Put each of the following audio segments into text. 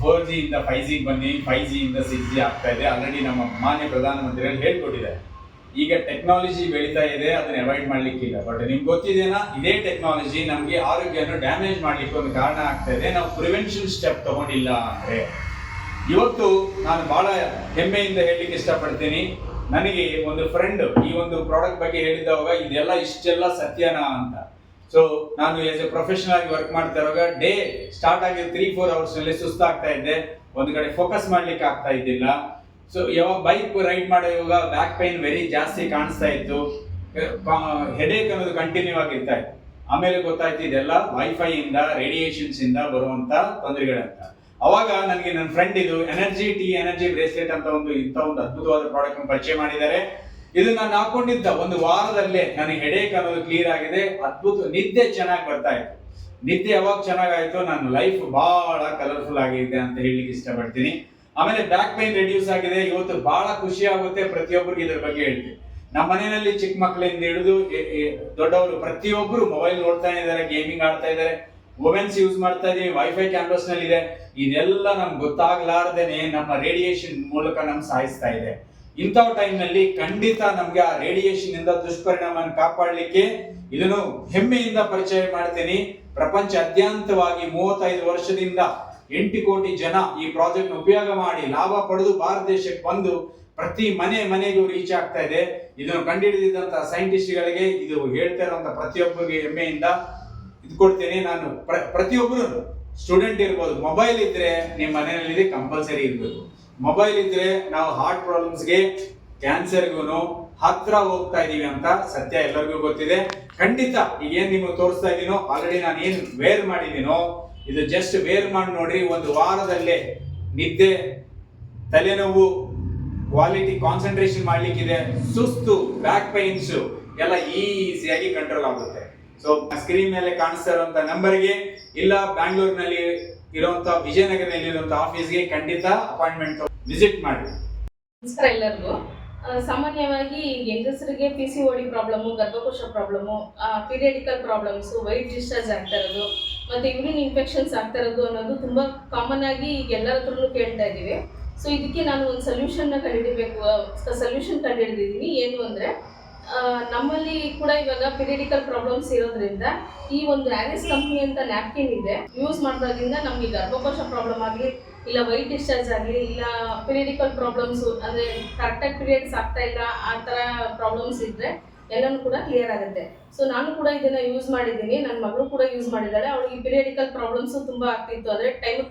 Four ಇಂದ five G ಬನ್ನಿ G ಇಂದ ಸಿಕ್ಸ್ ಜಿ ಆಗ್ತಾ ಇದೆ. ಆಲ್ರೆಡಿ ನಮ್ಮ ಮಾನ್ಯ ಪ್ರಧಾನಮಂತ್ರಿಗಳು ಹೇಳ್ಕೊಟ್ಟಿದ್ದಾರೆ. ಈಗ ಟೆಕ್ನಾಲಜಿ ಬೆಳೀತಾ ಇದೆ, ಅದನ್ನ ಅವಾಯ್ಡ್ ಮಾಡ್ಲಿಕ್ಕಿಲ್ಲ. ಬಟ್ ನಿಮ್ಗೆ ಗೊತ್ತಿದೆನಾ ಇದೇ ಟೆಕ್ನಾಲಜಿ ನಮಗೆ ಆರೋಗ್ಯನ ಡ್ಯಾಮೇಜ್ ಮಾಡ್ಲಿಕ್ಕೆ ಒಂದು ಕಾರಣ ಆಗ್ತಾ ಇದೆ. ನಾವು ಪ್ರಿವೆನ್ಷನ್ ಸ್ಟೆಪ್ ತಗೊಂಡಿಲ್ಲ ಅಂದ್ರೆ. ಇವತ್ತು ನಾನು ಬಹಳ ಹೆಮ್ಮೆಯಿಂದ ಹೇಳಲಿಕ್ಕೆ ಇಷ್ಟಪಡ್ತೀನಿ. ನನಗೆ ಒಂದು ಫ್ರೆಂಡ್ ಈ ಒಂದು ಪ್ರಾಡಕ್ಟ್ ಬಗ್ಗೆ ಹೇಳಿದವಾಗ ಇದೆಲ್ಲ ಇಷ್ಟೆಲ್ಲ ಸತ್ಯನಾ ಅಂತ. ಸೊ ನಾನು ಎಸ್ ಎ ಪ್ರೊಫೆಷನಲ್ ಆಗಿ ವರ್ಕ್ ಮಾಡ್ತಾ ಇರುವಾಗ ಡೇ ಸ್ಟಾರ್ಟ್ ಆಗಿ ತ್ರೀ ಫೋರ್ ಅವರ್ಸ್ನಲ್ಲಿ ಸುಸ್ತಾಗ್ತಾ ಇದ್ದೆ. ಒಂದು ಕಡೆ ಫೋಕಸ್ ಮಾಡ್ಲಿಕ್ಕೆ ಆಗ್ತಾ ಇದ್ದಿಲ್ಲ. ಸೊ ಯಾವಾಗ ಬೈಕ್ ರೈಡ್ ಮಾಡುವಾಗ ಬ್ಯಾಕ್ ಪೈನ್ ವೆರಿ ಜಾಸ್ತಿ ಕಾಣಿಸ್ತಾ ಇತ್ತು. ಹೆಡೇಕ್ ಅನ್ನೋದು ಕಂಟಿನ್ಯೂ ಆಗಿರ್ತಾ ಇತ್ತು. ಆಮೇಲೆ ಗೊತ್ತಾಯ್ತು ಇದೆಲ್ಲ ವೈಫೈ ಇಂದ ರೇಡಿಯೇಷನ್ಸ್ ಇಂದ ಬರುವಂತ ತೊಂದರೆಗಳಂತ. ಅವಾಗ ನನಗೆ ನನ್ನ ಫ್ರೆಂಡ್ ಇದು ಎನರ್ಜಿ ಟಿ ಎನರ್ಜಿ ಬ್ರೇಸ್ಲೆಟ್ ಅಂತ ಒಂದು ಇಂಥ ಒಂದು ಅದ್ಭುತವಾದ ಪ್ರಾಡಕ್ಟ್ ಪರಿಚಯ ಮಾಡಿದ್ದಾರೆ. ಇದು ನಾನು ಹಾಕೊಂಡಿದ್ದ ಒಂದು ವಾರದಲ್ಲೇ ನನಗೆ ಹೆಡೇಕ್ ಅನ್ನೋದು ಕ್ಲಿಯರ್ ಆಗಿದೆ. ಅದ್ಭುತ ನಿದ್ದೆ ಚೆನ್ನಾಗಿ ಬರ್ತಾ ಇತ್ತು. ನಿದ್ದೆ ಯಾವಾಗ ಚೆನ್ನಾಗಾಯ್ತು ನನ್ನ ಲೈಫ್ ಬಹಳ ಕಲರ್ಫುಲ್ ಆಗಿದೆ ಅಂತ ಹೇಳಲಿಕ್ಕೆ ಇಷ್ಟಪಡ್ತೀನಿ. ಆಮೇಲೆ ಬ್ಯಾಕ್ ಪೈನ್ ರೆಡ್ಯೂಸ್ ಆಗಿದೆ. ಇವತ್ತು ಬಹಳ ಖುಷಿ ಆಗುತ್ತೆ ಪ್ರತಿಯೊಬ್ಬರಿಗೆ ಇದ್ರ ಬಗ್ಗೆ ಹೇಳ್ತೀನಿ ನಮ್ಮ ಮನೆಯಲ್ಲಿ ಚಿಕ್ಕ ಮಕ್ಕಳಿಂದ ಹಿಡಿದು ದೊಡ್ಡವರು ಪ್ರತಿಯೊಬ್ಬರು ಮೊಬೈಲ್ ನೋಡ್ತಾ ಇದ್ದಾರೆ ಗೇಮಿಂಗ್ ಆಡ್ತಾ ಇದ್ದಾರೆ. ಮೊಬೈಲ್ಸ್ ಯೂಸ್ ಮಾಡ್ತಾ ಇದೀವಿ ವೈಫೈ ಕ್ಯಾಂಪಸ್ನಲ್ಲಿ ಇದೆ ಇದೆಲ್ಲ ನಮ್ಗೆ ಗೊತ್ತಾಗ್ಲಾರ್ದೇನೆ ನಮ್ಮ ರೇಡಿಯೇಷನ್ ಮೂಲಕ ನಮ್ ಸಾಯಿಸ್ತಾ ಇದೆ. ಇಂಥ ಟೈಮ್ನಲ್ಲಿ ಖಂಡಿತ ನಮ್ಗೆ ಆ ರೇಡಿಯೇಷನ್ ಇಂದ ದುಷ್ಪರಿಣಾಮ ಕಾಪಾಡಲಿಕ್ಕೆ ಇದನ್ನು ಹೆಮ್ಮೆಯಿಂದ ಪರಿಚಯ ಮಾಡ್ತೀನಿ. ಪ್ರಪಂಚಾದ್ಯಂತವಾಗಿ ಮೂವತ್ತೈದು ವರ್ಷದಿಂದ ಎಂಟು ಕೋಟಿ ಜನ ಈ ಪ್ರಾಜೆಕ್ಟ್ ಉಪಯೋಗ ಮಾಡಿ ಲಾಭ ಪಡೆದು ಭಾರತ ದೇಶಕ್ಕೆ ಬಂದು ಪ್ರತಿ ಮನೆ ಮನೆಗೂ ರೀಚ್ ಆಗ್ತಾ ಇದೆ. ಇದನ್ನು ಕಂಡುಹಿಡಿದಿದ್ದಂತ ಸೈಂಟಿಸ್ಟ್ಗಳಿಗೆ ಇದು ಹೇಳ್ತಾ ಇರುವಂತ ಪ್ರತಿಯೊಬ್ಬರಿಗೆ ಹೆಮ್ಮೆಯಿಂದ ಇದು ಕೊಡ್ತೇನೆ. ನಾನು ಪ್ರ- ಪ್ರತಿಯೊಬ್ಬರು ಸ್ಟೂಡೆಂಟ್ ಇರ್ಬೋದು ಮೊಬೈಲ್ ಇದ್ರೆ ನಿಮ್ಮ ಮನೆಯಲ್ಲಿ ಕಂಪಲ್ಸರಿ ಇರ್ಬೇಕು. ಮೊಬೈಲ್ ಇದ್ರೆ ನಾವು ಹಾರ್ಟ್ ಪ್ರಾಬ್ಲಮ್ಸ್ಗೆ ಕ್ಯಾನ್ಸರ್ಗೂ ಹತ್ರ ಹೋಗ್ತಾ ಇದೀವಿ ಅಂತ ಸತ್ಯ ಎಲ್ಲರಿಗೂ ಗೊತ್ತಿದೆ. ಖಂಡಿತ ಈಗ ಏನ್ ನಿಮ್ಗೆ ತೋರಿಸ್ತಾ ಇದೀನೋ ಆಲ್ರೆಡಿ ನಾನು ಏನ್ ವೇರ್ ಮಾಡಿದೀನೋ ಇದು ಜಸ್ಟ್ ವೇರ್ ಮಾಡಿ ನೋಡ್ರಿ, ಒಂದು ವಾರದಲ್ಲೇ ನಿದ್ದೆ, ತಲೆನೋವು ಕ್ವಾಲಿಟಿ ಕಾನ್ಸಂಟ್ರೇಷನ್ ಮಾಡ್ಲಿಕ್ಕಿದೆ, ಸುಸ್ತು ಬ್ಯಾಕ್ ಪೈನ್ಸ್ ಎಲ್ಲ ಈಸಿಯಾಗಿ ಕಂಟ್ರೋಲ್ ಆಗುತ್ತೆ. ಸೊ ಸ್ಕ್ರೀನ್ ಮೇಲೆ ಕಾಣಿಸ್ತಾ ಇರುವಂತ ನಂಬರ್ಗೆ ಇಲ್ಲ ಬ್ಯಾಂಗ್ಳೂರ್ನಲ್ಲಿ ಇರುವಂತ, ವಿಜಯನಗರದಲ್ಲಿ ಇರುವಂತ ಆಫೀಸ್ಗೆ ಖಂಡಿತ ಅಪಾಯಿಂಟ್ಮೆಂಟ್ ವಿಸಿಟ್ ಮಾಡಿ. ನಮಸ್ಕಾರ ಎಲ್ಲರಿಗೂ. ಸಾಮಾನ್ಯವಾಗಿ ಹೆಂಗಸರಿಗೆ P C O D problem ಗರ್ಭಕೋಶ problem periodical problems white discharge ಆಗ್ತಾ ಇರೋದು, ಮತ್ತು ಯೂರಿನ್ ಇನ್ಫೆಕ್ಷನ್ಸ್ ಆಗ್ತಾ ಇರೋದು ಅನ್ನೋದು ತುಂಬ ಕಾಮನ್ ಆಗಿ ಈಗ ಎಲ್ಲರ ಹತ್ರನೂ ಕೇಳ್ತಾ ಇದ್ದೀವಿ ಸೊ ಇದಕ್ಕೆ ನಾನು ಒಂದು ಸೊಲ್ಯೂಷನ್ನ ಕಂಡುಹಿಡಬೇಕು ಸೊಲ್ಯೂಷನ್ ಕಂಡುಹಿಡಿದಿದ್ದೀನಿ ಏನು ಅಂದರೆ ನಮ್ಮಲ್ಲಿ ಕೂಡ ಇವಾಗ ಪಿರಿಯಡಿಕಲ್ ಪ್ರಾಬ್ಲಮ್ಸ್ ಇರೋದ್ರಿಂದ ಈ ಒಂದು ಆ್ಯನೆಸ್ ಕಂಪ್ನಿ ಅಂತ ನ್ಯಾಪ್ಕಿನ್ ಇದೆ. ಯೂಸ್ ಮಾಡೋದ್ರಿಂದ ನಮಗೆ ಗರ್ಭಕೋಶ ಪ್ರಾಬ್ಲಮ್ ಆಗಲಿ, ಇಲ್ಲ ವೈಟ್ ಡಿಸ್ಚಾರ್ಜ್ ಆಗಲಿ, ಇಲ್ಲ ಪಿರಿಯಡಿಕಲ್ ಪ್ರಾಬ್ಲಮ್ಸು ಅಂದರೆ ಕರೆಕ್ಟಾಗಿ ಪೀರಿಯಡ್ಸ್ ಆಗ್ತಾ ಇಲ್ಲ, ಆ ಥರ ಪ್ರಾಬ್ಲಮ್ಸ್ ಇದ್ದರೆ ಎಲ್ಲನೂ ಕೂಡ ಕ್ಲಿಯರ್ ಆಗುತ್ತೆ. ಸೊ ನಾನು ಕೂಡ ಇದನ್ನ ಯೂಸ್ ಮಾಡಿದ್ದೀನಿ. ನನ್ನ ಮಗಳು ಕೂಡ ಯೂಸ್ ಮಾಡಿದ್ದಾಳೆ. ಅವಳಿಗೆ ಪಿರಿಯಡಿಕಲ್ ಪ್ರಾಬ್ಲಮ್ಸು ತುಂಬ ಆಗ್ತಿತ್ತು. ಅಂದರೆ ಟೈಮ್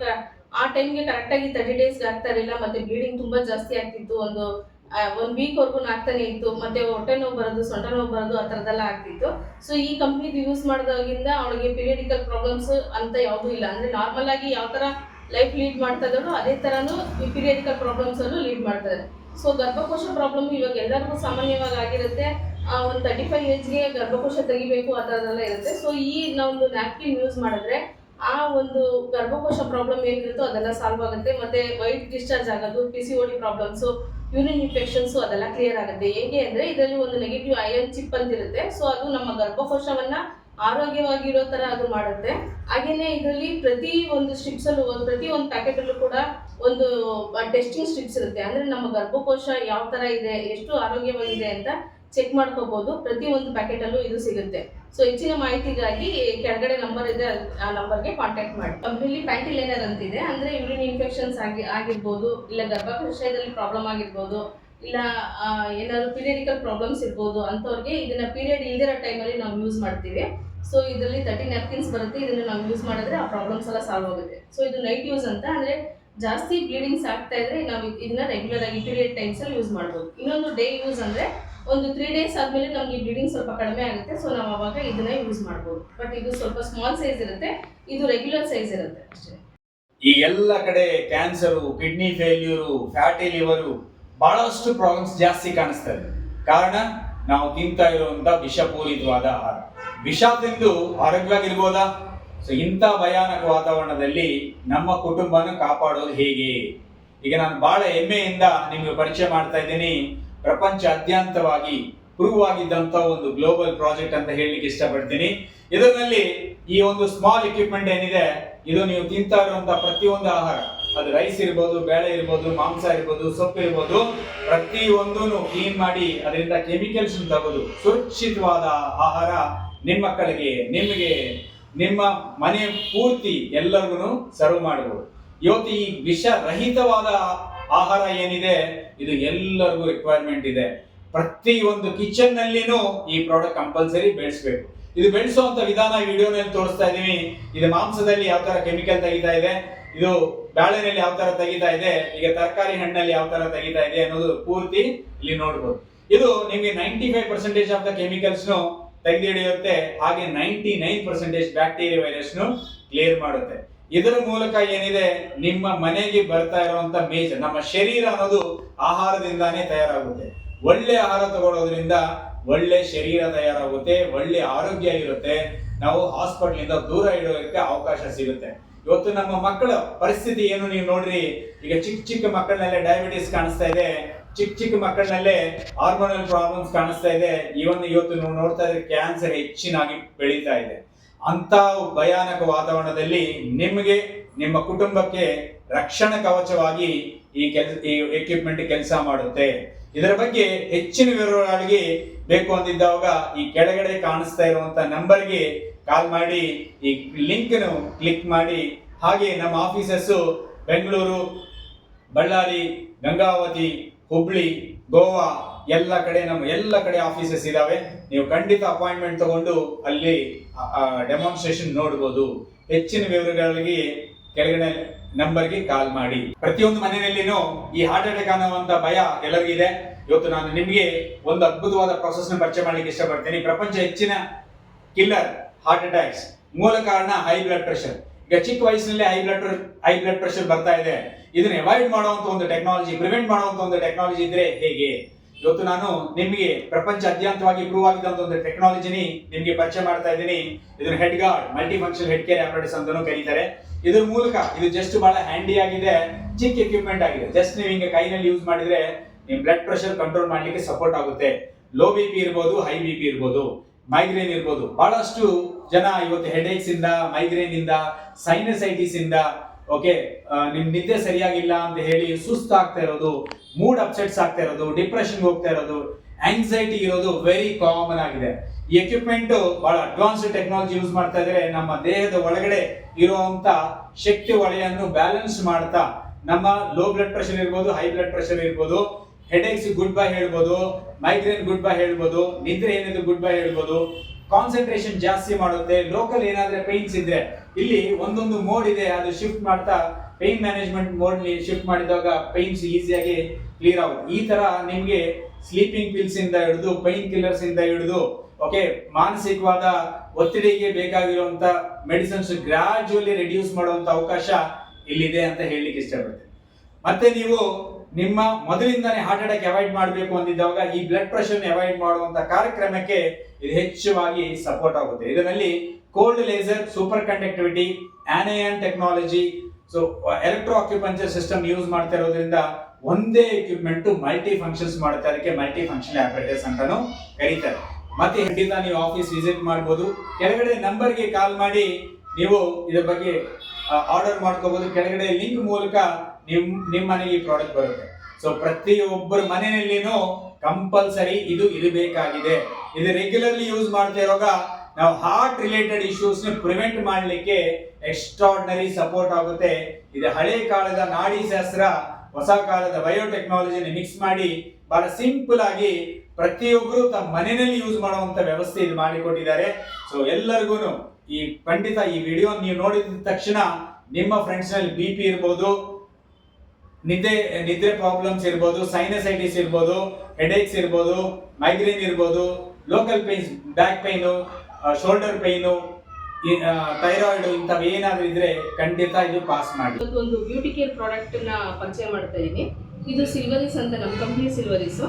ಆ ಟೈಮ್ಗೆ ಕರೆಕ್ಟಾಗಿ ತರ್ಟಿ ಡೇಸ್ಗೆ ಆಗ್ತಾ ಇರಲಿಲ್ಲ, ಮತ್ತು ಬ್ಲೀಡಿಂಗ್ ತುಂಬ ಜಾಸ್ತಿ ಆಗ್ತಿತ್ತು. ಒಂದು ಒಂದು ವೀಕ್ವರೆಗೂ ಆಗ್ತಾನೆ ಇತ್ತು. ಮತ್ತೆ ಹೊಟ್ಟೆ ನೋವು ಬರೋದು, ಸೊಂಟ ನೋವು ಬರೋದು, ಆ ಥರದ್ದೆಲ್ಲ ಆಗ್ತಿತ್ತು. ಸೊ ಈ ಕಂಪ್ನಿದು ಯೂಸ್ ಮಾಡಿದಾಗಿಂದ ಅವಳಿಗೆ ಪೀರಿಯಡಿಕಲ್ ಪ್ರಾಬ್ಲಮ್ಸ್ ಅಂತ ಯಾವುದೂ ಇಲ್ಲ. ಅಂದರೆ ನಾರ್ಮಲ್ ಆಗಿ ಯಾವ ಥರ ಲೈಫ್ ಲೀಡ್ ಮಾಡ್ತಾ ಇದ್ದಾರೋ ಅದೇ ಥರನೂ ಈ ಪೀರಿಯಡಿಕಲ್ ಪ್ರಾಬ್ಲಮ್ಸ್ ಅಲ್ಲೂ ಲೀಡ್ ಮಾಡ್ತಾರೆ ಸೊ ಗರ್ಭಕೋಶ ಪ್ರಾಬ್ಲಮ್ ಇವಾಗ ಎಲ್ಲರಿಗೂ ಸಾಮಾನ್ಯವಾಗಿ ಆಗಿರುತ್ತೆ. ಒಂದು ತರ್ಟಿ ಫೈವ್ ಏಜ್ಗೆ ಗರ್ಭಕೋಶ ತೆಗಿಬೇಕು, ಆ ಥರದ್ದೆಲ್ಲ ಇರುತ್ತೆ. ಸೊ ಈ ನಾವೊಂದು ನ್ಯಾಪ್ಕಿನ್ ಯೂಸ್ ಮಾಡಿದ್ರೆ ಆ ಒಂದು ಗರ್ಭಕೋಶ ಪ್ರಾಬ್ಲಮ್ ಏನಿರುತ್ತೋ ಅದೆಲ್ಲ ಸಾಲ್ವ್ ಆಗುತ್ತೆ. ಮತ್ತೆ ವೈಟ್ ಡಿಸ್ಚಾರ್ಜ್ ಆಗೋದು P C O D problems urine infections ಅದೆಲ್ಲ ಕ್ಲಿಯರ್ ಆಗುತ್ತೆ. ಹೇಗೆ ಅಂದರೆ ಇದರಲ್ಲಿ ಒಂದು ನೆಗೆಟಿವ್ ಐರನ್ ಚಿಪ್ ಅಂತ ಇರುತ್ತೆ. ಸೊ ಅದು ನಮ್ಮ ಗರ್ಭಕೋಶವನ್ನ ಆರೋಗ್ಯವಾಗಿರೋ ಥರ ಅದು ಮಾಡುತ್ತೆ. ಹಾಗೇನೆ ಇದರಲ್ಲಿ ಪ್ರತಿ ಒಂದು ಸ್ಟ್ರಿಪ್ಸಲ್ಲೂ ಪ್ರತಿ ಒಂದು ಪ್ಯಾಕೆಟಲ್ಲೂ ಕೂಡ ಒಂದು ಟೆಸ್ಟಿಂಗ್ ಸ್ಟ್ರಿಪ್ಸ್ ಇರುತ್ತೆ. ಅಂದರೆ ನಮ್ಮ ಗರ್ಭಕೋಶ ಯಾವ ಥರ ಇದೆ, ಎಷ್ಟು ಆರೋಗ್ಯವಾಗಿದೆ ಅಂತ ಚೆಕ್ ಮಾಡ್ಕೋಬಹುದು ಪ್ರತಿ ಒಂದು ಪ್ಯಾಕೆಟಲ್ಲೂ ಇದು ಸಿಗುತ್ತೆ. ಸೊ ಹೆಚ್ಚಿನ ಮಾಹಿತಿಗಾಗಿ ಕೆಳಗಡೆ ನಂಬರ್ ಇದೆ ಆ ನಂಬರ್ಗೆ ಕಾಂಟ್ಯಾಕ್ಟ್ ಮಾಡಿ. ಕಂಪ್ನಿಲಿ ಪ್ಯಾಂಟಿ ಲೈನರ್ ಅಂತಿದೆ. ಅಂದರೆ ಯೂರಿನ್ ಇನ್ಫೆಕ್ಷನ್ಸ್ ಆಗಿ, ಆಗಿರ್ಬೋದು, ಇಲ್ಲ ಗರ್ಭಾಶಯದಲ್ಲಿ ಪ್ರಾಬ್ಲಮ್ ಆಗಿರ್ಬೋದು, ಇಲ್ಲ ಏನಾದ್ರು ಪೀರಿಯಡಿಕಲ್ ಪ್ರಾಬ್ಲಮ್ಸ್ ಇರ್ಬೋದು ಅಂಥವ್ರಿಗೆ ಇದನ್ನ ಪೀರಿಯಡ್ ಇಲ್ದಿರೋ ಟೈಮಲ್ಲಿ ನಾವು ಯೂಸ್ ಮಾಡ್ತೀವಿ. ಸೊ ಇದರಲ್ಲಿ ತರ್ಟಿ ನ್ಯಾಪ್ಕಿನ್ಸ್ ಬರುತ್ತೆ. ಇದನ್ನ ನಾವು ಯೂಸ್ ಮಾಡಿದ್ರೆ ಆ ಪ್ರಾಬ್ಲಮ್ಸ್ ಎಲ್ಲ ಸಾಲ್ವ್ ಆಗುತ್ತೆ. ಸೊ ಇದು ನೈಟ್ ಯೂಸ್ ಅಂತ. ಅಂದರೆ ಜಾಸ್ತಿ ಬ್ಲೀಡಿಂಗ್ಸ್ ಆಗ್ತಾ ಇದ್ರೆ ನಾವು ಇದನ್ನ ರೆಗ್ಯುಲರ್ ಆಗಿ ಪೀರಿಯಡ್ ಟೈಮ್ಸಲ್ಲಿ ಯೂಸ್ ಮಾಡ್ಬೋದು. ಇನ್ನೊಂದು ಡೇ ಯೂಸ್ ಅಂದರೆ ಒಂದು ತ್ರೀ ಡೇಸ್ ಆದಮೇಲೆ ನಮಗೆ ಬ್ಲೀಡಿಂಗ್ ಸ್ವಲ್ಪ ಕಡಿಮೆ ಆಗುತ್ತೆ. ಸೊ ನಾವು ಅವಾಗ ಇದನ್ನ ಯೂಸ್ ಮಾಡ್ಬೋದು. ಬಟ್ ಇದು ಸ್ವಲ್ಪ ಸ್ಮಾಲ್ ಸೈಜ್ ಇರುತ್ತೆ. ಇದು ರೆಗ್ಯುಲರ್ ಸೈಜ್ ಇರುತ್ತೆ ಅಷ್ಟೇ. ಈ ಎಲ್ಲ ಕಡೆ cancer kidney failure fatty liver ಬಹಳಷ್ಟು ಪ್ರಾಬ್ಲಮ್ಸ್ ಜಾಸ್ತಿ ಕಾಣಿಸ್ತದೆ ಕಾರಣ, ನಾವು ತಿಂತಾ ಇರುವಂತ ವಿಷಪೂರಿತವಾದ ಆಹಾರ. ವಿಷ ತಿಂದು ಆರೋಗ್ಯವಾಗಿರ್ಬೋದಾ? ಸೊ ಇಂಥ ಭಯಾನಕ ವಾತಾವರಣದಲ್ಲಿ ನಮ್ಮ ಕುಟುಂಬನ ಕಾಪಾಡೋದು ಹೇಗೆ? ಈಗ ನಾನು ಬಹಳ ಹೆಮ್ಮೆಯಿಂದ ನಿಮಗೆ ಪರಿಚಯ ಮಾಡ್ತಾ ಇದ್ದೀನಿ. ಪ್ರಪಂಚಾದ್ಯಂತವಾಗಿ ಪ್ರೂವ್ ಆಗಿದ್ದಂತ ಒಂದು ಗ್ಲೋಬಲ್ ಪ್ರಾಜೆಕ್ಟ್ ಅಂತ ಹೇಳಲಿಕ್ಕೆ ಇಷ್ಟಪಡ್ತೀನಿ. ಇದರಲ್ಲಿ ಈ ಒಂದು ಸ್ಮಾಲ್ ಎಕ್ವಿಪ್ಮೆಂಟ್ ಏನಿದೆ, ಇದು ನೀವು ತಿಂತಾ ಇರುವಂತ ಪ್ರತಿಯೊಂದು ಆಹಾರ. ಅದು ರೈಸ್ ಇರ್ಬೋದು, ಬೇಳೆ ಇರ್ಬೋದು, ಮಾಂಸ ಇರ್ಬೋದು, ಸೊಪ್ಪು ಇರ್ಬೋದು ಪ್ರತಿಯೊಂದೂ ಕ್ಲೀನ್ ಮಾಡಿ ಅದರಿಂದ ಕೆಮಿಕಲ್ಸ್ ತಗೋದು ಸುರಕ್ಷಿತವಾದ ಆಹಾರ ನಿಮ್ಮ ಮಕ್ಕಳಿಗೆ, ನಿಮಗೆ, ನಿಮ್ಮ ಮನೆ ಪೂರ್ತಿ ಎಲ್ಲರಿಗೂ ಸರ್ವ್ ಮಾಡಬಹುದು ಇವತ್ತು ಈ ವಿಷ ರಹಿತವಾದ ಆಹಾರ ಏನಿದೆ, ಇದು ಎಲ್ಲರಿಗೂ ರಿಕ್ವೈರ್ಮೆಂಟ್ ಇದೆ. ಪ್ರತಿ ಒಂದು ಕಿಚನ್ ನಲ್ಲಿನೂ ಈ ಪ್ರಾಡಕ್ಟ್ ಕಂಪಲ್ಸರಿ ಬೆಳೆಸಬೇಕು. ಇದು ಬೆಳೆಸುವಂತ ವಿಧಾನ ವಿಡಿಯೋನಲ್ಲಿ ತೋರಿಸ್ತಾ ಇದ್ದೀವಿ. ಇದು ಮಾಂಸದಲ್ಲಿ ಯಾವ ತರ ಕೆಮಿಕಲ್ ತೆಗಿತಾ ಇದೆ, ಇದು ಬಾಳೆನಲ್ಲಿ ಯಾವ ತರ ತೆಗಿತಾ ಇದೆ, ಈಗ ತರಕಾರಿ ಹಣ್ಣಲ್ಲಿ ಯಾವ ತರ ತೆಗಿತಾ ಇದೆ ಅನ್ನೋದು ಪೂರ್ತಿ ಇಲ್ಲಿ ನೋಡ್ಬೋದು. ಇದು ನಿಮಗೆ ninety five percentage of the chemicals ತೆಗೆದಿಡಿಯುತ್ತೆ ತೆಗೆದು ಹಾಗೆ ninety nine percentage bacteria virus ನು ಕ್ಲಿಯರ್ ಮಾಡುತ್ತೆ. ಇದರ ಮೂಲಕ ಏನಿದೆ, ನಿಮ್ಮ ಮನೆಗೆ ಬರ್ತಾ ಇರುವಂತ ಮೇಜ್, ನಮ್ಮ ಶರೀರ ಅನ್ನೋದು ಆಹಾರದಿಂದಾನೇ ತಯಾರಾಗುತ್ತೆ. ಒಳ್ಳೆ ಆಹಾರ ತಗೊಳ್ಳೋದ್ರಿಂದ ಒಳ್ಳೆ ಶರೀರ ತಯಾರಾಗುತ್ತೆ, ಒಳ್ಳೆ ಆರೋಗ್ಯ ಇರುತ್ತೆ. ನಾವು ಹಾಸ್ಪಿಟಲ್ ಇಂದ ದೂರ ಇಡೋದಕ್ಕೆ ಅವಕಾಶ ಸಿಗುತ್ತೆ. ಇವತ್ತು ನಮ್ಮ ಮಕ್ಕಳ ಪರಿಸ್ಥಿತಿ ಏನು ನೀವು ನೋಡ್ರಿ, ಈಗ ಚಿಕ್ಕ ಚಿಕ್ಕ ಮಕ್ಕಳಲ್ಲೇ ಡಯಾಬಿಟಿಸ್ ಕಾಣಿಸ್ತಾ ಇದೆ ಚಿಕ್ಕ ಚಿಕ್ಕ ಮಕ್ಕಳಲ್ಲೇ ಹಾರ್ಮೋನಲ್ ಪ್ರಾಬ್ಲಮ್ಸ್ ಕಾಣಿಸ್ತಾ ಇದೆ. ಇವನ್ ಇವತ್ತು ನೋಡ್ತಾ ಇದ್ರೆ ಕ್ಯಾನ್ಸರ್ ಹೆಚ್ಚಿನಾಗಿ ಬೆಳೀತಾ ಇದೆ. ಅಂತ ಭಯಾನಕ ವಾತಾವರಣದಲ್ಲಿ ನಿಮಗೆ, ನಿಮ್ಮ ಕುಟುಂಬಕ್ಕೆ ರಕ್ಷಣಾ ಕವಚವಾಗಿ ಈ ಕೆಲಸ, ಈ ಎಕ್ವಿಪ್ಮೆಂಟ್ ಕೆಲಸ ಮಾಡುತ್ತೆ. ಇದರ ಬಗ್ಗೆ ಹೆಚ್ಚಿನ ವಿವರಗಳಿಗೆ ಬೇಕು ಅಂದಿದ್ದಾಗ ಈ ಕೆಳಗಡೆ ಕಾಣಿಸ್ತಾ ಇರುವಂತ ನಂಬರ್ಗೆ ಕಾಲ್ ಮಾಡಿ, ಈ ಲಿಂಕ್ ಕ್ಲಿಕ್ ಮಾಡಿ. ಹಾಗೆ ನಮ್ಮ ಆಫೀಸಸ್ಸು ಬೆಂಗಳೂರು, ಬಳ್ಳಾರಿ, ಗಂಗಾವತಿ, ಹುಬ್ಳಿ, ಗೋವಾ ಎಲ್ಲ ಕಡೆ ನಮ್ಮ ಎಲ್ಲ ಕಡೆ ಆಫೀಸಸ್ ಇದಾವೆ. ನೀವು ಖಂಡಿತ ಅಪಾಯಿಂಟ್ಮೆಂಟ್ ತಗೊಂಡು ಅಲ್ಲಿ ಡೆಮಾನ್ಸ್ಟ್ರೇಷನ್ ನೋಡ್ಬೋದು. ಹೆಚ್ಚಿನ ವಿವರಗಳಿಗೆ ಕೆಳಗಡೆ ನಂಬರ್ಗೆ ಕಾಲ್ ಮಾಡಿ. ಪ್ರತಿಯೊಂದು ಮನೆಯಲ್ಲಿನೂ ಈ ಹಾರ್ಟ್ ಅಟ್ಯಾಕ್ ಅನ್ನುವಂತ ಭಯ ಎಲ್ಲರಿಗಿದೆ ಇವತ್ತು ನಾನು ನಿಮಗೆ ಒಂದು ಅದ್ಭುತವಾದ ಪ್ರಾಸೆಸ್ನ ಪರಿಚಯ ಮಾಡಲಿಕ್ಕೆ ಇಷ್ಟಪಡ್ತೀನಿ. ಪ್ರಪಂಚ ಹೆಚ್ಚಿನ ಕಿಲ್ಲರ್ ಹಾರ್ಟ್ ಅಟ್ಯಾಕ್ಸ್ ಮೂಲ ಕಾರಣ ಹೈ ಬ್ಲಡ್ ಪ್ರೆಷರ್ ಈಗ ಚಿಕ್ಕ ವಯಸ್ಸಿನಲ್ಲಿ high blood high blood pressure ಬರ್ತಾ ಇದೆ. ಇದನ್ನ ಅವಾಯ್ಡ್ ಮಾಡುವಂತ ಒಂದು ಟೆಕ್ನಾಲಜಿ ಪ್ರಿವೆಂಟ್ ಮಾಡುವಂತ ಒಂದು ಟೆಕ್ನಾಲಜಿ ಇದ್ರೆ ಹೇಗೆ? ಇವತ್ತು ನಾನು ನಿಮಗೆ ಪ್ರಪಂಚಾದ್ಯಂತವಾಗಿ ಪ್ರೂವ್ ಆಗಿದ್ದಂತ ಒಂದು ಟೆಕ್ನಾಲಜಿನಿ ನಿಮಗೆ ಪರಿಚಯ ಮಾಡ್ತಾ ಇದ್ದೀನಿ. ಇದನ್ನ head guard multi function head care operators ಅಂತಾನು ಕರೀತಾರೆ. ಇದ್ರ ಮೂಲಕ ಇದು ಜಸ್ಟ್ ಬಹಳ ಹ್ಯಾಂಡಿ ಆಗಿದೆ, ಚಿಕ್ಕ ಎಕ್ವಿಪ್ಮೆಂಟ್ ಆಗಿದೆ. ಜಸ್ಟ್ ನೀವು ಹಿಂಗೆ ಕೈನಲ್ಲಿ ಯೂಸ್ ಮಾಡಿದ್ರೆ ನಿಮ್ ಬ್ಲಡ್ ಪ್ರೆಷರ್ ಕಂಟ್ರೋಲ್ ಮಾಡ್ಲಿಕ್ಕೆ ಸಪೋರ್ಟ್ ಆಗುತ್ತೆ. ಲೋ ಬಿ ಪಿ ಇರ್ಬೋದು ಹೈ ಬಿ ಪಿ ಇರ್ಬೋದು ಮೈಗ್ರೇನ್ ಇರ್ಬೋದು. ಬಹಳಷ್ಟು ಜನ ಇವತ್ತು ಹೆಡೇಕ್ಸ್ ಇಂದ ಮೈಗ್ರೇನ್ ಇಂದ ಸೈನಸೈಟಿಸ್ ಇಂದ ಓಕೆ ನಿಮ್ ನಿದ್ದೆ ಸರಿಯಾಗಿಲ್ಲ ಅಂತ ಹೇಳಿ ಸುಸ್ತಾಗ್ತಾ ಇರೋದು ಮೂಡ್ ಅಪ್ಸೆಟ್ಸ್ ಆಗ್ತಾ ಇರೋದು ಡಿಪ್ರೆಷನ್ ಹೋಗ್ತಾ ಇರೋದು ಆಂಗ್ಸೈಟಿ ಇರೋದು ವೆರಿ ಕಾಮನ್ ಆಗಿದೆ. ಈ ಎಕ್ವಿಪ್ಮೆಂಟ್ ಬಹಳ ಅಡ್ವಾನ್ಸ್ಡ್ ಟೆಕ್ನಾಲಜಿ ಯೂಸ್ ಮಾಡ್ತಾ ಇದ್ರೆ ನಮ್ಮ ದೇಹದ ಒಳಗಡೆ ಇರುವಂತ ಶಕ್ತಿ ಒಳೆಯನ್ನು ಬ್ಯಾಲೆನ್ಸ್ ಮಾಡ್ತಾ ನಮ್ಮ ಲೋ ಬ್ಲಡ್ ಪ್ರೆಷರ್ ಇರ್ಬೋದು ಹೈ ಬ್ಲಡ್ ಪ್ರೆಷರ್ ಇರ್ಬೋದು ಹೆಡೇಕ್ಸ್ ಗುಡ್ ಬೈ ಹೇಳ್ಬೋದು ಮೈಗ್ರೇನ್ ಗುಡ್ ಬೈ ಹೇಳ್ಬೋದು, ನಿದ್ರೆ ಏನಿದ್ರು ಗುಡ್ ಬೈ ಹೇಳ್ಬೋದು ಕಾನ್ಸಂಟ್ರೇಷನ್ ಜಾಸ್ತಿ ಮಾಡುತ್ತೆ ಲೋಕಲ್ ಏನಾದ್ರೆ ಪೇನ್ಸ್ ಇದ್ರೆ, ಇಲ್ಲಿ ಒಂದೊಂದು ಮೋಡ್ ಇದೆ, ಅದು ಶಿಫ್ಟ್ ಮಾಡ್ತಾ ಪೈನ್ ಮ್ಯಾನೇಜ್ಮೆಂಟ್ ಮೋಡ್ ಶಿಫ್ಟ್ ಮಾಡಿದಾಗ ಪೈನ್ಸ್ ಈಸಿಯಾಗಿ ಕ್ಲಿಯರ್ ಆಗುತ್ತೆ. ಈ ತರ ನಿಮ್ಗೆ ಸ್ಲೀಪಿಂಗ್ ಪಿಲ್ಸ್ ಇಂದ ಹಿಡಿದು ಪೈನ್ ಕಿಲ್ಲರ್ಸ್ ಇಂದ ಹಿಡಿದು ಓಕೆ ಮಾನಸಿಕವಾದ ಒತ್ತಡಿಗೆ ಬೇಕಾಗಿರುವಂತ ಮೆಡಿಸಿನ್ಸ್ ಗ್ರಾಜುವಲಿ ರೆಡ್ಯೂಸ್ ಮಾಡುವಂತ ಅವಕಾಶ ಇಲ್ಲಿದೆ ಅಂತ ಹೇಳಲಿಕ್ಕೆ ಇಷ್ಟಪಡ್ತೀನಿ. ಮತ್ತೆ ನೀವು ನಿಮ್ಮ ಮೊದಲಿಂದಾನೇ ಹಾರ್ಟ್ ಅಟ್ಯಾಕ್ ಅವಾಯ್ಡ್ ಮಾಡಬೇಕು ಅಂದಿದ್ದಾಗ ಈ ಬ್ಲಡ್ ಪ್ರೆಷರ್ ಅವಾಯ್ಡ್ ಮಾಡುವಂತ ಕಾರ್ಯಕ್ರಮಕ್ಕೆ ಇದು ಹೆಚ್ಚುವಾಗಿ ಸಪೋರ್ಟ್ ಆಗುತ್ತೆ. ಇದರಲ್ಲಿ cold laser super conductivity anion technology so electro acupuncture system use ಮಾಡ್ತಾ ಇರೋದ್ರಿಂದ ಒಂದೇ ಎಕ್ವಿಪ್ಮೆಂಟ್ ಮಲ್ಟಿ ಫಂಕ್ಷನ್ಸ್ ಮಾಡುತ್ತೆ. ಅದಕ್ಕೆ ಮಲ್ಟಿ ಫಂಕ್ಷನ್ ಆಪರೇಟರ್ಸ್ ಅಂತಾನು ಕರೀತಾರೆ. ಮತ್ತೆ ಹೆಡ್ಡಿಂದ ನೀವು ಆಫೀಸ್ ವಿಸಿಟ್ ಮಾಡ್ಬೋದು. ಕೆಳಗಡೆ ನಂಬರ್ಗೆ ಕಾಲ್ ಮಾಡಿ ನೀವು ಇದರ ಬಗ್ಗೆ ಆರ್ಡರ್ ಮಾಡ್ಕೋಬಹುದು ಕೆಳಗಡೆ ಲಿಂಕ್ ಮೂಲಕ ನಿಮ್ ನಿಮ್ಮ ಮನೆಗೆ ಈ ಪ್ರಾಡಕ್ಟ್ ಬರುತ್ತೆ. ಸೊ ಪ್ರತಿಯೊಬ್ಬರ ಮನೆಯಲ್ಲಿನೂ ಕಂಪಲ್ಸರಿ ಇದು ಇರಬೇಕಾಗಿದೆ. ಇದು ರೆಗ್ಯುಲರ್ಲಿ ಯೂಸ್ ಮಾಡ್ತಾ ಇರುವಾಗ ನಾವು ಹಾರ್ಟ್ ರಿಲೇಟೆಡ್ ಇಶ್ಯೂಸ್ ಪ್ರಿವೆಂಟ್ ಮಾಡಲಿಕ್ಕೆ ಎಕ್ಸ್ಟ್ರಾರ್ಡಿನರಿ ಸಪೋರ್ಟ್ ಆಗುತ್ತೆ. ಇದು ಹಳೆ ಕಾಲದ ನಾಡಿ ಶಾಸ್ತ್ರ, ಹೊಸ ಕಾಲದ ಬಯೋಟೆಕ್ನಾಲಜಿನ ಮಿಕ್ಸ್ ಮಾಡಿ ಬಹಳ ಸಿಂಪಲ್ ಆಗಿ ಪ್ರತಿಯೊಬ್ಬರು ತಮ್ಮ ಮನೆಯಲ್ಲಿ ಯೂಸ್ ಮಾಡುವಂತ ವ್ಯವಸ್ಥೆ ಇದು ಮಾಡಿಕೊಟ್ಟಿದ್ದಾರೆ. ಸೊ ಎಲ್ಲರಿಗೂ ಈ ಖಂಡಿತ ಈ ವಿಡಿಯೋ ನೀವು ನೋಡಿದ ತಕ್ಷಣ ನಿಮ್ಮ ಫ್ರೆಂಡ್ಸ್ನಲ್ಲಿ ಬಿ ಪಿ ಇರ್ಬೋದು, ನಿದ್ದೆ, ನಿದ್ರೆ ಪ್ರಾಬ್ಲಮ್ಸ್ ಇರ್ಬೋದು ಸೈನಸೈಟಿಸ್ ಇರ್ಬೋದು ಹೆಡೇಕ್ಸ್ ಇರ್ಬೋದು ಮೈಗ್ರೇನ್ ಇರ್ಬೋದು local pain back pain shoulder pain thyroid ಇಂಥವು ಏನಾದರೂ ಇದ್ರೆ ಖಂಡಿತ ಇದು ಪಾಸ್ ಮಾಡಿ. ಒಂದು ಬ್ಯೂಟಿ ಕೇರ್ ಪ್ರಾಡಕ್ಟ್ನ ಪರಿಚಯ ಮಾಡ್ತಾ ಇದ್ದೀನಿ ಇದು ಸಿಲ್ವರಿಸ್ ಅಂತ ನಮ್ಮ ಕಂಪ್ನಿ ಸಿಲ್ವರಿಸು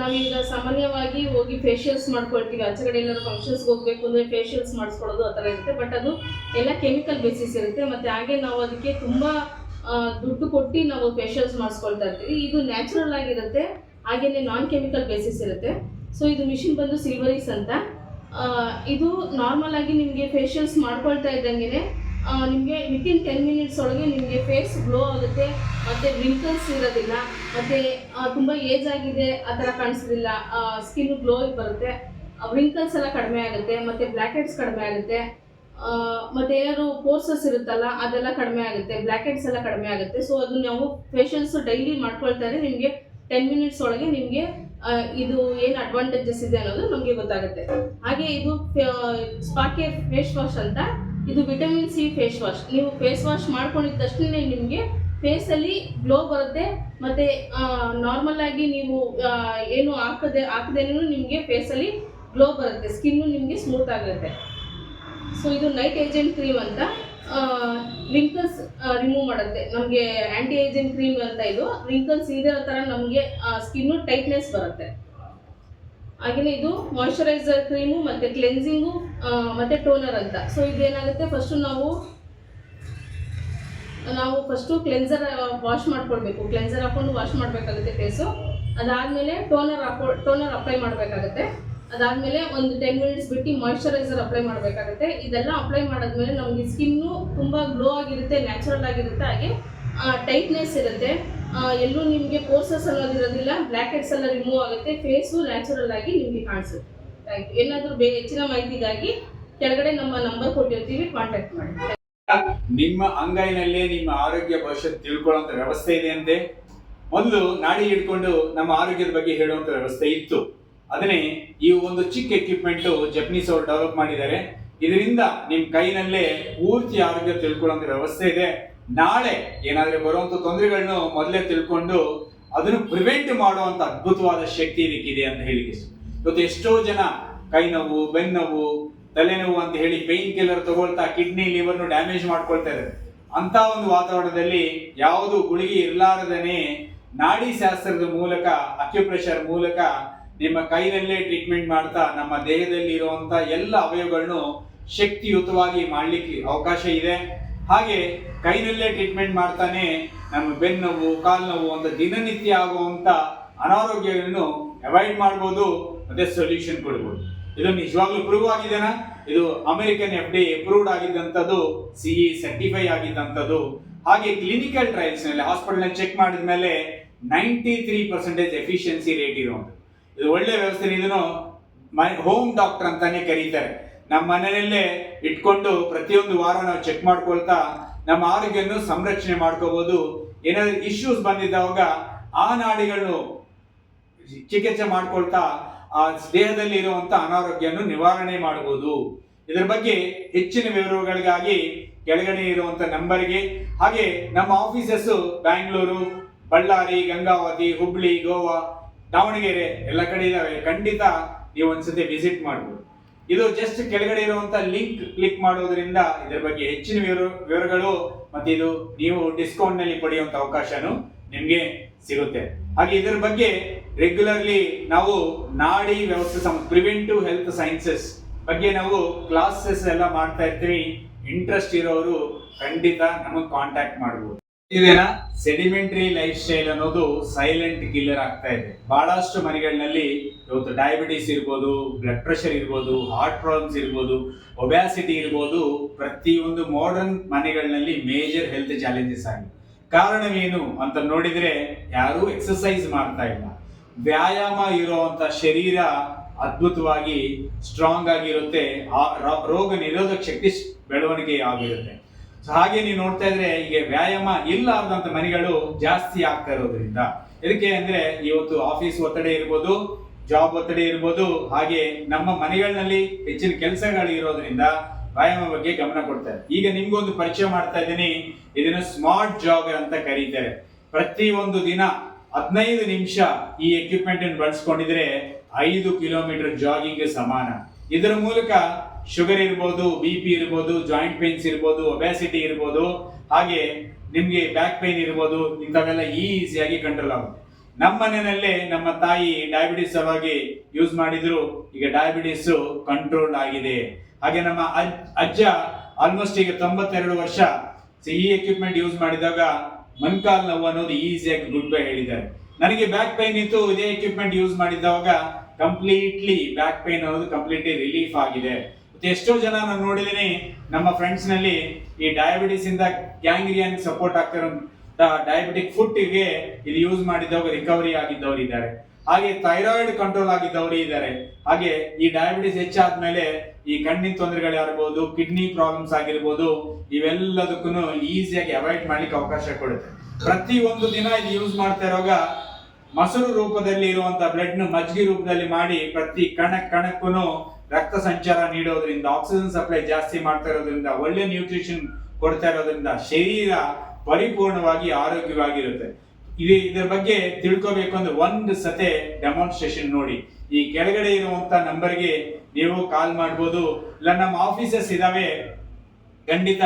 ನಾವೀಗ ಸಾಮಾನ್ಯವಾಗಿ ಹೋಗಿ ಫೇಶಿಯಲ್ಸ್ ಮಾಡ್ಕೊಳ್ತೀವಿ. ಆಚೆ ಕಡೆ ಏನಾದ್ರು ಫಂಕ್ಷನ್ಸ್ಗೆ ಹೋಗ್ಬೇಕು ಅಂದರೆ ಫೇಶಿಯಲ್ಸ್ ಮಾಡಿಸ್ಕೊಳ್ಳೋದು ಆ ಥರ ಇರುತ್ತೆ. ಬಟ್ ಅದು ಎಲ್ಲ ಕೆಮಿಕಲ್ ಬೇಸಿಸ್ ಇರುತ್ತೆ. ಮತ್ತು ಹಾಗೆ ನಾವು ಅದಕ್ಕೆ ತುಂಬ ದುಡ್ಡು ಕೊಟ್ಟು ನಾವು ಫೇಶಿಯಲ್ಸ್ ಮಾಡಿಸ್ಕೊಳ್ತಾ ಇರ್ತೀವಿ. ಇದು ನ್ಯಾಚುರಲ್ ಆಗಿರುತ್ತೆ. ಹಾಗೆಯೇ ನಾನ್ ಕೆಮಿಕಲ್ ಬೇಸಿಸ್ ಇರುತ್ತೆ. ಸೊ ಇದು ಮಿಷಿನ್ ಬಂದು ಸಿಲ್ವರಿಸ್ ಅಂತ. ಇದು ನಾರ್ಮಲ್ ಆಗಿ ನಿಮಗೆ ಫೇಶಿಯಲ್ಸ್ ಮಾಡ್ಕೊಳ್ತಾ ಇದ್ದಂಗೆ ನಿಮಗೆ ವಿತಿನ್ ಟೆನ್ ಮಿನಿಟ್ಸ್ ಒಳಗೆ ನಿಮಗೆ ಫೇಸ್ ಗ್ಲೋ ಆಗುತ್ತೆ, ಮತ್ತು ರಿಂಕಲ್ಸ್ ಇರೋದಿಲ್ಲ, ಮತ್ತು ತುಂಬ ಏಜ್ ಆಗಿದೆ, ಆ ಥರ ಕಾಣಿಸೋದಿಲ್ಲ ಸ್ಕಿನ್ ಗ್ಲೋ ಬರುತ್ತೆ ರಿಂಕಲ್ಸ್ ಎಲ್ಲ ಕಡಿಮೆ ಆಗುತ್ತೆ, ಮತ್ತು ಬ್ಲ್ಯಾಕ್ ಹೆಡ್ಸ್ ಕಡಿಮೆ ಆಗುತ್ತೆ ಮತ್ತೆ ಏನಾದ್ರು ಪೋರ್ಸಸ್ ಇರುತ್ತಲ್ಲ, ಅದೆಲ್ಲ ಕಡಿಮೆ ಆಗುತ್ತೆ ಬ್ಲ್ಯಾಕ್ ಹೆಡ್ಸ್ ಎಲ್ಲ ಕಡಿಮೆ ಆಗುತ್ತೆ ಸೊ ಅದು ನಾವು ಫೇಶಿಯಲ್ಸ್ ಡೈಲಿ ಮಾಡ್ಕೊಳ್ತಾರೆ ನಿಮಗೆ ಟೆನ್ ಮಿನಿಟ್ಸ್ ಒಳಗೆ ನಿಮಗೆ ಇದು ಏನು ಅಡ್ವಾಂಟೇಜಸ್ ಇದೆ ಅನ್ನೋದು ನಮಗೆ ಗೊತ್ತಾಗುತ್ತೆ. ಹಾಗೆ ಇದು ಸ್ಪಾಕೆ ಫೇಸ್ ವಾಶ್ ಅಂತ, ಇದು ವಿಟಮಿನ್ ಸಿ ಫೇಸ್ ವಾಶ್ ನೀವು ಫೇಸ್ ವಾಶ್ ಮಾಡ್ಕೊಂಡಿದ ತಕ್ಷಣ ನಿಮಗೆ ಫೇಸಲ್ಲಿ ಗ್ಲೋ ಬರುತ್ತೆ, ಮತ್ತು ನಾರ್ಮಲ್ ಆಗಿ ನೀವು ಏನು ಹಾಕದೆ, ಹಾಕದೇನೂ ನಿಮಗೆ ಫೇಸಲ್ಲಿ ಗ್ಲೋ ಬರುತ್ತೆ. ಸ್ಕಿನ್ನು ನಿಮಗೆ ಸ್ಮೂತ್ ಆಗುತ್ತೆ. ಸೊ ಇದು ನೈಟ್ ಏಜೆಂಟ್ ಕ್ರೀಮ್ ಅಂತ. ರಿಂಕಲ್ಸ್ ರಿಮೂವ್ ಮಾಡುತ್ತೆ. ನಮಗೆ ಆ್ಯಂಟಿ ಏಜಿಂಗ್ ಕ್ರೀಮ್ ಅಂತ ಇದು. ರಿಂಕಲ್ಸ್ ಇದೇ ಥರ ನಮಗೆ ಸ್ಕಿನ್ನು ಟೈಟ್ನೆಸ್ ಬರುತ್ತೆ. ಹಾಗೆಯೇ ಇದು ಮಾಯಶ್ಚರೈಸರ್ ಕ್ರೀಮು ಮತ್ತು ಕ್ಲೆನ್ಸಿಂಗು ಮತ್ತು ಟೋನರ್ ಅಂತ. ಸೊ ಇದೇನಾಗುತ್ತೆ? ಫಸ್ಟು ನಾವು ನಾವು ಫಸ್ಟು ಕ್ಲೆನ್ಸರ್ ವಾಶ್ ಮಾಡ್ಕೊಳ್ಬೇಕು. ಕ್ಲೆನ್ಸರ್ ಹಾಕೊಂಡು ವಾಶ್ ಮಾಡಬೇಕಾಗುತ್ತೆ ಫೇಸು ಅದಾದಮೇಲೆ ಟೋನರ್ ಹಾಕೊ ಟೋನರ್ ಅಪ್ಲೈ ಮಾಡಬೇಕಾಗುತ್ತೆ. ಅದಾದಮೇಲೆ ಒಂದು ಟೆನ್ ಮಿನಿಟ್ಸ್ ಬಿಟ್ಟು ಮಾಯಶ್ಚರೈಸರ್ ಅಪ್ಲೈ ಮಾಡಬೇಕಾಗುತ್ತೆ. ಇದೆಲ್ಲ ಅಪ್ಲೈ ಮಾಡಿದ್ಮೇಲೆ ನಮಗೆ ಸ್ಕಿನ್ನು ತುಂಬ ಗ್ಲೋ ಆಗಿರುತ್ತೆ ನ್ಯಾಚುರಲ್ ಆಗಿರುತ್ತೆ, ಹಾಗೆ ಟೈಟ್ನೆಸ್ ಇರುತ್ತೆ. ಎಲ್ಲೂ ನಿಮಗೆ ಪೋರ್ಸಸ್ ಅನ್ನೋದು ಇರೋದಿಲ್ಲ ಬ್ಲ್ಯಾಕ್ ಹೆಡ್ಸ್ ಎಲ್ಲ ರಿಮೂವ್ ಆಗುತ್ತೆ ಫೇಸು ನ್ಯಾಚುರಲ್ ಆಗಿ ನಿಮಗೆ ಕಾಣಿಸುತ್ತೆ. ಥ್ಯಾಂಕ್ ಯು ಏನಾದರೂ ಬೇ, ಹೆಚ್ಚಿನ ಮಾಹಿತಿಗಾಗಿ ಕೆಳಗಡೆ ನಮ್ಮ ನಂಬರ್ ಕೊಟ್ಟಿರ್ತೀವಿ ಕಾಂಟ್ಯಾಕ್ಟ್ ಮಾಡಿ. ನಿಮ್ಮ ಅಂಗೈನಲ್ಲೇ ನಿಮ್ಮ ಆರೋಗ್ಯ ಭವಿಷ್ಯ ತಿಳ್ಕೊಳ್ಳೋಂಥ ವ್ಯವಸ್ಥೆ ಇದೆ ಅಂತೆ. ಮೊದಲು ನಾಡಿ ಹಿಡ್ಕೊಂಡು ನಮ್ಮ ಆರೋಗ್ಯದ ಬಗ್ಗೆ ಹೇಳುವಂತ ವ್ಯವಸ್ಥೆ ಇತ್ತು. ಅದನ್ನೇ ಈ ಒಂದು ಚಿಕ್ಕ ಎಕ್ವಿಪ್ಮೆಂಟ್ ಜಪನೀಸ್ ಅವರು ಡೆವಲಪ್ ಮಾಡಿದ್ದಾರೆ. ಇದರಿಂದ ನಿಮ್ಮ ಕೈನಲ್ಲೇ ಪೂರ್ತಿ ಆರೋಗ್ಯ ತಿಳ್ಕೊಳ್ಳುವಂತ ವ್ಯವಸ್ಥೆ ಇದೆ. ನಾಳೆ ಏನಾದರೂ ಬರುವಂತ ತೊಂದರೆಗಳನ್ನು ಮೊದಲೇ ತಿಳ್ಕೊಂಡು ಅದನ್ನು ಪ್ರಿವೆಂಟ್ ಮಾಡುವಂಥ ಅದ್ಭುತವಾದ ಶಕ್ತಿ ಇದಕ್ಕಿದೆ ಅಂತ ಹೇಳಿಕೆ. ಇವತ್ತು ಎಷ್ಟೋ ಜನ ಕೈ ನೋವು ಬೆನ್ನೋವು ತಲೆನೋವು ಅಂತ ಹೇಳಿ ಪೇನ್ ಕಿಲ್ಲರ್ ತಗೊಳ್ತಾ ಕಿಡ್ನಿ ಲಿವರ್ನು ಡ್ಯಾಮೇಜ್ ಮಾಡ್ಕೊಳ್ತಾ ಇದ್ದಾರೆ. ಅಂತ ಒಂದು ವಾತಾವರಣದಲ್ಲಿ ಯಾವುದು ಗುಳಿಗೆ ಇರಲಾರದನೇ ನಾಡಿ ಶಾಸ್ತ್ರದ ಮೂಲಕ ಅಕ್ಯುಪ್ರೆಷರ್ ಮೂಲಕ ನಿಮ್ಮ ಕೈನಲ್ಲೇ ಟ್ರೀಟ್ಮೆಂಟ್ ಮಾಡ್ತಾ, ನಮ್ಮ ದೇಹದಲ್ಲಿ ಇರುವಂತ ಎಲ್ಲ ಅವಯವಗಳನ್ನು ಶಕ್ತಿಯುತವಾಗಿ ಮಾಡಲಿಕ್ಕೆ ಅವಕಾಶ ಇದೆ. ಹಾಗೆ ಕೈನಲ್ಲೇ ಟ್ರೀಟ್ಮೆಂಟ್ ಮಾಡ್ತಾನೆ, ನಮ್ಮ ಬೆನ್ನೋವು ಕಾಲು ನೋವು ಅಂತ ದಿನನಿತ್ಯ ಆಗುವಂತ ಅನಾರೋಗ್ಯವನ್ನು ಅವಾಯ್ಡ್ ಮಾಡ್ಬೋದು, ಮತ್ತೆ ಸೊಲ್ಯೂಷನ್ ಕೊಡ್ಬೋದು. ಇದು ನಿಜವಾಗ್ಲೂ ಪ್ರೂವ್ ಆಗಿದೆನಾ? ಇದು ಅಮೆರಿಕನ್ ಎಫ್ ಡಿ ಅಪ್ರೂವ್ಡ್ ಆಗಿದ್ದಂಥದ್ದು ಸಿಇ ಸರ್ಟಿಫೈ ಆಗಿದ್ದಂಥದ್ದು. ಹಾಗೆ ಕ್ಲಿನಿಕಲ್ ಟ್ರಯಲ್ಸ್ನಲ್ಲಿ ಹಾಸ್ಪಿಟಲ್ ಚೆಕ್ ಮಾಡಿದ ಮೇಲೆ ninety three percentage efficiency rate ಇರುವಂಥದ್ದು. ಇದು ಒಳ್ಳೆ ವ್ಯವಸ್ಥೆ ಇದನ್ನು ಹೋಮ್ ಡಾಕ್ಟರ್ ಅಂತಾನೆ ಕರೀತಾರೆ. ನಮ್ಮ ಮನೆಯಲ್ಲೇ ಇಟ್ಕೊಂಡು ಪ್ರತಿಯೊಂದು ವಾರ ನಾವು ಚೆಕ್ ಮಾಡ್ಕೊಳ್ತಾ ನಮ್ಮ ಆರೋಗ್ಯವನ್ನು ಸಂರಕ್ಷಣೆ ಮಾಡ್ಕೋಬಹುದು ಏನಾದ್ರೂ ಇಶ್ಯೂಸ್ ಬಂದಿದ್ದಾವಾಗ ಆ ನಾಡಿಗಳನ್ನು ಚಿಕಿತ್ಸೆ ಮಾಡ್ಕೊಳ್ತಾ ಆ ದೇಹದಲ್ಲಿ ಇರುವಂತ ಅನಾರೋಗ್ಯವನ್ನು ನಿವಾರಣೆ ಮಾಡಬಹುದು ಇದರ ಬಗ್ಗೆ ಹೆಚ್ಚಿನ ವಿವರಗಳಿಗಾಗಿ ಕೆಳಗಡೆ ಇರುವಂತ ನಂಬರ್ಗೆ, ಹಾಗೆ ನಮ್ಮ ಆಫೀಸಸ್ ಬ್ಯಾಂಗ್ಳೂರು ಬಳ್ಳಾರಿ ಗಂಗಾವತಿ ಹುಬ್ಳಿ ಗೋವಾ ದಾವಣಗೆರೆ ಎಲ್ಲ ಕಡೆ ಇದಾವೆ. ಖಂಡಿತ ನೀವು ಒಂದ್ಸತಿ ವಿಸಿಟ್ ಮಾಡ್ಬೋದು. ಇದು ಜಸ್ಟ್ ಕೆಳಗಡೆ ಇರುವಂತ ಲಿಂಕ್ ಕ್ಲಿಕ್ ಮಾಡೋದ್ರಿಂದ ಇದರ ಬಗ್ಗೆ ಹೆಚ್ಚಿನ ವಿವರ ವಿವರಗಳು ಮತ್ತೆ ಇದು ನೀವು ಡಿಸ್ಕೌಂಟ್ನಲ್ಲಿ ಪಡೆಯುವಂತ ಅವಕಾಶನು ನಿಮ್ಗೆ ಸಿಗುತ್ತೆ. ಹಾಗೆ ಇದರ ಬಗ್ಗೆ ರೆಗ್ಯುಲರ್ಲಿ ನಾವು ನಾಡಿ ವ್ಯವಸ್ಥೆ ಪ್ರಿವೆಂಟಿವ್ ಹೆಲ್ತ್ ಸೈನ್ಸಸ್ ಬಗ್ಗೆ ನಾವು ಕ್ಲಾಸಸ್ ಎಲ್ಲ ಮಾಡ್ತಾ ಇರ್ತೀವಿ. ಇಂಟ್ರೆಸ್ಟ್ ಇರೋರು ಖಂಡಿತ ನಮಗೆ ಕಾಂಟ್ಯಾಕ್ಟ್ ಮಾಡಬಹುದು ಇದೇನ? ಸೆಡಿಮೆಂಟರಿ ಲೈಫ್ ಸ್ಟೈಲ್ ಅನ್ನೋದು ಸೈಲೆಂಟ್ ಕಿಲ್ಲರ್ ಆಗ್ತಾ ಇದೆ. ಬಹಳಷ್ಟು ಮನೆಗಳಲ್ಲಿ ಇವತ್ತು ಡಯಾಬಿಟಿಸ್ ಇರ್ಬೋದು ಬ್ಲಡ್ ಪ್ರೆಷರ್ ಇರ್ಬೋದು ಹಾರ್ಟ್ ಪ್ರಾಬ್ಲಮ್ಸ್ ಇರ್ಬೋದು ಒಬ್ಯಾಸಿಟಿ ಇರ್ಬೋದು, ಪ್ರತಿಯೊಂದು ಮಾಡರ್ನ್ ಮನೆಗಳಲ್ಲಿ ಮೇಜರ್ ಹೆಲ್ತ್ ಚಾಲೆಂಜಸ್ ಆಗಿದೆ ಕಾರಣವೇನು ಅಂತ ನೋಡಿದ್ರೆ ಯಾರೂ ಎಕ್ಸಸೈಸ್ ಮಾಡ್ತಾ ಇಲ್ಲ. ವ್ಯಾಯಾಮ ಇರುವಂತ ಶರೀರ ಅದ್ಭುತವಾಗಿ ಸ್ಟ್ರಾಂಗ್ ಆಗಿರುತ್ತೆ. ರೋಗ ನಿರೋಧಕ ಶಕ್ತಿ ಬೆಳವಣಿಗೆ ಆಗಿರುತ್ತೆ ಸೊ ಹಾಗೆ ನೀವು ನೋಡ್ತಾ ಇದ್ರೆ ಈಗ ವ್ಯಾಯಾಮ ಇಲ್ಲಾರ್ದಂತ ಮನೆಗಳು ಜಾಸ್ತಿ ಆಗ್ತಾ ಇರೋದ್ರಿಂದ. ಇದಕ್ಕೆ ಅಂದ್ರೆ ಇವತ್ತು ಆಫೀಸ್ ಒತ್ತಡ ಇರ್ಬೋದು ಜಾಬ್ ಒತ್ತಡ ಇರ್ಬೋದು, ಹಾಗೆ ನಮ್ಮ ಮನೆಗಳಲ್ಲಿ ಹೆಚ್ಚಿನ ಕೆಲಸಗಳು ಇರೋದ್ರಿಂದ ವ್ಯಾಯಾಮ ಬಗ್ಗೆ ಗಮನ ಕೊಡ್ತಾರೆ. ಈಗ ನಿಮ್ಗೊಂದು ಪರಿಚಯ ಮಾಡ್ತಾ ಇದ್ದೀನಿ. ಇದನ್ನ ಸ್ಮಾರ್ಟ್ ಜಾಗ್ ಅಂತ ಕರೀತಾರೆ. ಪ್ರತಿ ಒಂದು ದಿನ ಹದಿನೈದು ನಿಮಿಷ ಈ ಎಕ್ವಿಪ್ಮೆಂಟ್ ಅನ್ನು ಬಳಸ್ಕೊಂಡಿದ್ರೆ ಐದು ಕಿಲೋಮೀಟರ್ ಜಾಗಿಂಗ್ ಸಮಾನ. ಇದರ ಮೂಲಕ ಶುಗರ್ ಇರ್ಬೋದು ಬಿ ಪಿ ಇರ್ಬೋದು ಜಾಯಿಂಟ್ ಪೇನ್ಸ್ ಇರ್ಬೋದು ಒಬ್ಯಾಸಿಟಿ ಇರ್ಬೋದು, ಹಾಗೆ ನಿಮಗೆ ಬ್ಯಾಕ್ ಪೇನ್ ಇರ್ಬೋದು, ಇಂಥವೆಲ್ಲ ಈಸಿಯಾಗಿ ಕಂಟ್ರೋಲ್ ಆಗುತ್ತೆ. ನಮ್ಮ ಮನೆಯಲ್ಲೇ ನಮ್ಮ ತಾಯಿ ಡಯಾಬಿಟಿಸ್ ಆಗಿ ಯೂಸ್ ಮಾಡಿದ್ರು, ಈಗ ಡಯಾಬಿಟಿಸ್ ಕಂಟ್ರೋಲ್ ಆಗಿದೆ. ಹಾಗೆ ನಮ್ಮ ಅಜ್- ಅಜ್ಜ ಆಲ್ಮೋಸ್ಟ್ ಈಗ ತೊಂಬತ್ತೆರಡು ವರ್ಷ ಈ ಎಕ್ವಿಪ್ಮೆಂಟ್ ಯೂಸ್ ಮಾಡಿದಾಗ ಮಣ್ಕಾಲ್ ನೋವು ಅನ್ನೋದು ಈಸಿಯಾಗಿ ಗುಡ್ ಬೈ ಹೇಳಿದ್ದಾರೆ. ನನಗೆ ಬ್ಯಾಕ್ ಪೈನ್ ಇತ್ತು, ಇದೇ ಎಕ್ವಿಪ್ಮೆಂಟ್ ಯೂಸ್ ಮಾಡಿದಾಗ ಕಂಪ್ಲೀಟ್ಲಿ ಬ್ಯಾಕ್ ಪೈನ್ ಅನ್ನೋದು ಕಂಪ್ಲೀಟ್ಲಿ ರಿಲೀಫ್ ಆಗಿದೆ. ಎಷ್ಟೋ ಜನ ನಾನು ನೋಡಿದೀನಿ, ನಮ್ಮ ಫ್ರೆಂಡ್ಸ್ನಲ್ಲಿ ಈ ಡಯಾಬಿಟಿಸ್ ಇಂದ ಗ್ಯಾಂಗ್ರಿಯನ್ ಸಪೋರ್ಟ್ ಆಗ್ತಿರೋ ಡಯಾಬಿಟಿಕ್ ಫುಡ್ಗೆ ಇದು ಯೂಸ್ ಮಾಡಿದವರು ರಿಕವರಿ ಆಗಿದ್ದವರು ಇದ್ದಾರೆ. ಹಾಗೆ ಥೈರಾಯ್ಡ್ ಕಂಟ್ರೋಲ್ ಆಗಿದ್ದವರು ಇದ್ದಾರೆ. ಹಾಗೆ ಈ ಡಯಾಬಿಟಿಸ್ ಹೆಚ್ಚಾದ್ಮೇಲೆ ಈ ಕಣ್ಣಿನ ತೊಂದರೆಗಳಾಗಿರ್ಬೋದು ಕಿಡ್ನಿ ಪ್ರಾಬ್ಲಮ್ಸ್ ಆಗಿರ್ಬೋದು ಇವೆಲ್ಲದಕ್ಕೂ ಈಸಿಯಾಗಿ ಅವಾಯ್ಡ್ ಮಾಡ್ಲಿಕ್ಕೆ ಅವಕಾಶ ಕೊಡುತ್ತೆ. ಪ್ರತಿ ಒಂದು ದಿನ ಇದು ಯೂಸ್ ಮಾಡ್ತಾ ಇರೋಗ ಮೊಸರು ರೂಪದಲ್ಲಿ ಇರುವಂತ ಬ್ಲಡ್ನ ಮಜ್ಜಿಗೆ ರೂಪದಲ್ಲಿ ಮಾಡಿ ಪ್ರತಿ ಕಣಕ್ ಕಣಕ್ಕೂ ರಕ್ತ ಸಂಚಾರ ನೀಡೋದ್ರಿಂದ ಆಕ್ಸಿಜನ್ ಸಪ್ಲೈ ಜಾಸ್ತಿ ಮಾಡ್ತಾ ಇರೋದ್ರಿಂದ ಒಳ್ಳೆ ನ್ಯೂಟ್ರಿಷನ್ ಕೊಡ್ತಾ ಇರೋದ್ರಿಂದ ಶರೀರ ಪರಿಪೂರ್ಣವಾಗಿ ಆರೋಗ್ಯವಾಗಿರುತ್ತೆ. ಇದು ಇದರ ಬಗ್ಗೆ ತಿಳ್ಕೋಬೇಕು ಅಂದ್ರೆ ಒಂದು ಸತೆ ಡೆಮಾನ್ಸ್ಟ್ರೇಷನ್ ನೋಡಿ. ಈ ಕೆಳಗಡೆ ಇರುವಂತ ನಂಬರ್ಗೆ ನೀವು ಕಾಲ್ ಮಾಡ್ಬೋದು. ಇಲ್ಲ, ನಮ್ಮ ಆಫೀಸಸ್ ಇದಾವೆ. ಖಂಡಿತ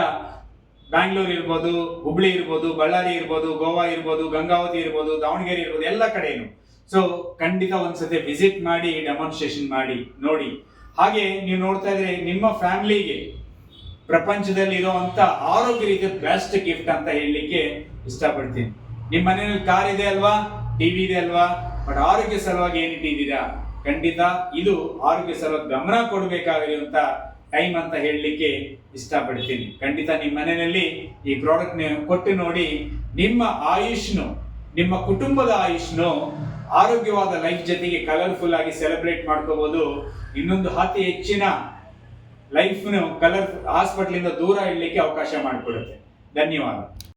ಬ್ಯಾಂಗ್ಳೂರ್ ಇರ್ಬೋದು ಹುಬ್ಳಿ ಇರ್ಬೋದು ಬಳ್ಳಾರಿ ಇರ್ಬೋದು ಗೋವಾ ಇರ್ಬೋದು ಗಂಗಾವತಿ ಇರ್ಬೋದು ದಾವಣಗೆರೆ ಇರ್ಬೋದು, ಎಲ್ಲ ಕಡೆನು. ಸೊ ಖಂಡಿತ ಒಂದ್ಸತಿ ವಿಸಿಟ್ ಮಾಡಿ ಡೆಮಾನ್ಸ್ಟ್ರೇಷನ್ ಮಾಡಿ, ನೋಡಿ. ಹಾಗೆ ನೀವು ನೋಡ್ತಾ ಇದ್ರೆ ನಿಮ್ಮ ಫ್ಯಾಮಿಲಿಗೆ ಪ್ರಪಂಚದಲ್ಲಿ ಇರುವಂತ ಆರೋಗ್ಯ ರೀತಿಯ ಬೆಸ್ಟ್ ಗಿಫ್ಟ್ ಅಂತ ಹೇಳಲಿಕ್ಕೆ ಇಷ್ಟಪಡ್ತೀನಿ. ನಿಮ್ಮ ಮನೆಯಲ್ಲಿ ಕಾರ್ ಇದೆ ಅಲ್ವಾ? ಟಿವಿ ಇದೆ ಅಲ್ವಾ? ಬಟ್ ಆರೋಗ್ಯ ಸಲುವಾಗಿ ಏನಿಟ್ಟಿದ್ದೀರಾ ಖಂಡಿತ ಇದು ಆರೋಗ್ಯ ಸಲುವಾಗಿ ಗಮನ ಕೊಡಬೇಕಾಗಿರುವಂತ ಟೈಮ್ ಅಂತ ಹೇಳಲಿಕ್ಕೆ ಇಷ್ಟಪಡ್ತೀನಿ. ಖಂಡಿತ ನಿಮ್ಮ ಮನೆಯಲ್ಲಿ ಈ ಪ್ರಾಡಕ್ಟ್ ಕೊಟ್ಟು ನೋಡಿ, ನಿಮ್ಮ ಆಯುಷ್ನು, ನಿಮ್ಮ ಕುಟುಂಬದ ಆಯುಷ್ನು ಆರೋಗ್ಯವಾದ ಲೈಫ್ ಜೊತೆಗೆ ಕಲರ್ಫುಲ್ ಆಗಿ ಸೆಲೆಬ್ರೇಟ್ ಮಾಡ್ಕೋಬಹುದು ಇನ್ನೊಂದು ಅತಿ ಹೆಚ್ಚಿನ ಲೈಫ್ನ ಕಲರ್ ಹಾಸ್ಪಿಟ್ಲಿಂದ ದೂರ ಇಡಲಿಕ್ಕೆ ಅವಕಾಶ ಮಾಡಿಕೊಡುತ್ತೆ. ಧನ್ಯವಾದ.